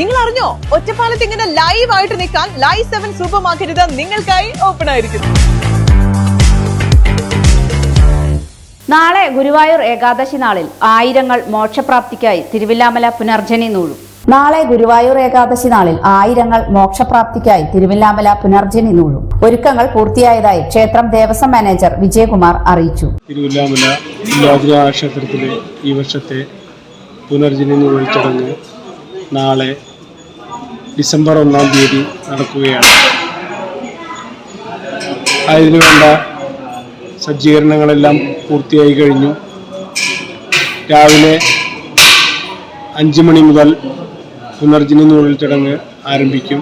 നിങ്ങൾ അറിഞ്ഞോ ഒറ്റപ്പാലത്ത് ഇങ്ങനെ ലൈവ് ആയിട്ട് നിൽക്കാൻ ലൈവ് സെവൻ സൂപ്പർ മാർക്കറ്റ് നിങ്ങൾക്കായി ഓപ്പൺ ആയിരിക്കുന്നു. നാളെ ഗുരുവായൂർ ഏകാദശി നാളിൽ ആയിരങ്ങൾ മോക്ഷപ്രാപ്തിക്കായി തിരുവില്ലാമല പുനർജനി നൂഴും. നാളെ ഗുരുവായൂർ ഏകാദശി നാളിൽ ആയിരങ്ങൾ മോക്ഷപ്രാപ്തിക്കായി തിരുവില്ലാമല പുനർജനി നൂഴും. ഒരുക്കങ്ങൾ പൂർത്തിയായതായി ക്ഷേത്രം ദേവസ്വം മാനേജർ വിജയകുമാർ അറിയിച്ചു. തിരുവില്ലാമല ക്ഷേത്രത്തിലെ ഈ വർഷത്തെ പുനർജനി നൂഴൽ ചടങ്ങ് നാളെ ഡിസംബർ ഒന്നാം തീയതി നടക്കുകയാണ്. അതിനു വേണ്ട സജ്ജീകരണങ്ങളെല്ലാം പൂർത്തിയായി കഴിഞ്ഞു. രാവിലെ അഞ്ച് മണി മുതൽ പുനർജനി നൂറിൽ ചടങ്ങ് ആരംഭിക്കും.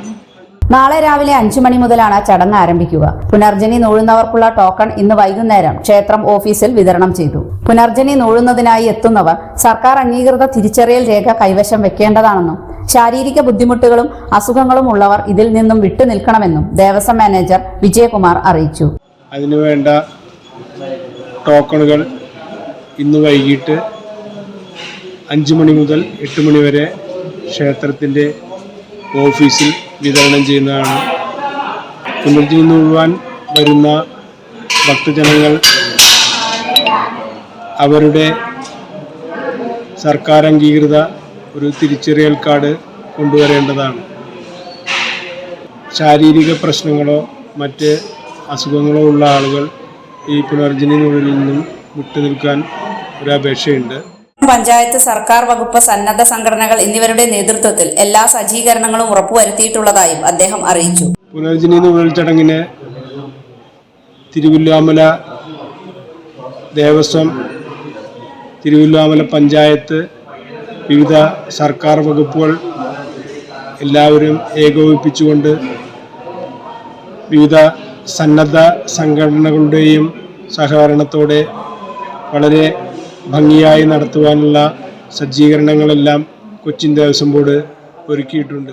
നാളെ രാവിലെ അഞ്ചു മണി മുതലാണ് ചടങ്ങ് ആരംഭിക്കുക. പുനർജനി നൂഴുന്നവർക്കുള്ള ടോക്കൺ ഇന്ന് വൈകുന്നേരം ക്ഷേത്രം ഓഫീസിൽ വിതരണം ചെയ്തു. പുനർജനി നൂഴുന്നതിനായി എത്തുന്നവർ സർക്കാർ അംഗീകൃത തിരിച്ചറിയൽ രേഖ കൈവശം വെക്കേണ്ടതാണെന്നും ശാരീരിക ബുദ്ധിമുട്ടുകളും അസുഖങ്ങളും ഉള്ളവർ ഇതിൽ നിന്നും വിട്ടുനിൽക്കണമെന്നും ദേവസ്വം മാനേജർ വിജയകുമാർ അറിയിച്ചു. അതിനുവേണ്ട ടോക്കണുകൾ ഇന്ന് വൈകിട്ട് അഞ്ച് മണി മുതൽ എട്ട് മണി വരെ ക്ഷേത്രത്തിന്റെ ഓഫീസിൽ വിതരണം ചെയ്യുന്നതാണ്. പുനർജനി മുഴുവാൻ വരുന്ന ഭക്തജനങ്ങൾ അവരുടെ സർക്കാർ അംഗീകൃത ഒരു തിരിച്ചറിയൽ കാർഡ് കൊണ്ടുവരേണ്ടതാണ്. ശാരീരിക പ്രശ്നങ്ങളോ മറ്റ് അസുഖങ്ങളോ ഉള്ള ആളുകൾ ഈ പുനർജനിനുള്ളിൽ നിന്നും വിട്ടുനിൽക്കാൻ ഒരു അപേക്ഷയുണ്ട്. പഞ്ചായത്ത് സർക്കാർ വകുപ്പ് സന്നദ്ധ സംഘടനകൾ എന്നിവരുടെ നേതൃത്വത്തിൽ എല്ലാ സജ്ജീകരണങ്ങളും ഉറപ്പുവരുത്തിയിട്ടുള്ളതായും അദ്ദേഹം അറിയിച്ചു. പുനർജനി നുഴൽ ചടങ്ങിന് തിരുവില്ലാമല ദേവസ്വം തിരുവില്ലാമല പഞ്ചായത്ത് വിവിധ സർക്കാർ വകുപ്പുകൾ എല്ലാവരും ഏകോപിപ്പിച്ചുകൊണ്ട് വിവിധ സന്നദ്ധ സംഘടനകളുടെയും സഹകരണത്തോടെ വളരെ ഭംഗിയായി നടത്തുവാനുള്ള സജ്ജീകരണങ്ങളെല്ലാം കൊച്ചിൻ ദേവസ്വം ബോർഡ് ഒരുക്കിയിട്ടുണ്ട്.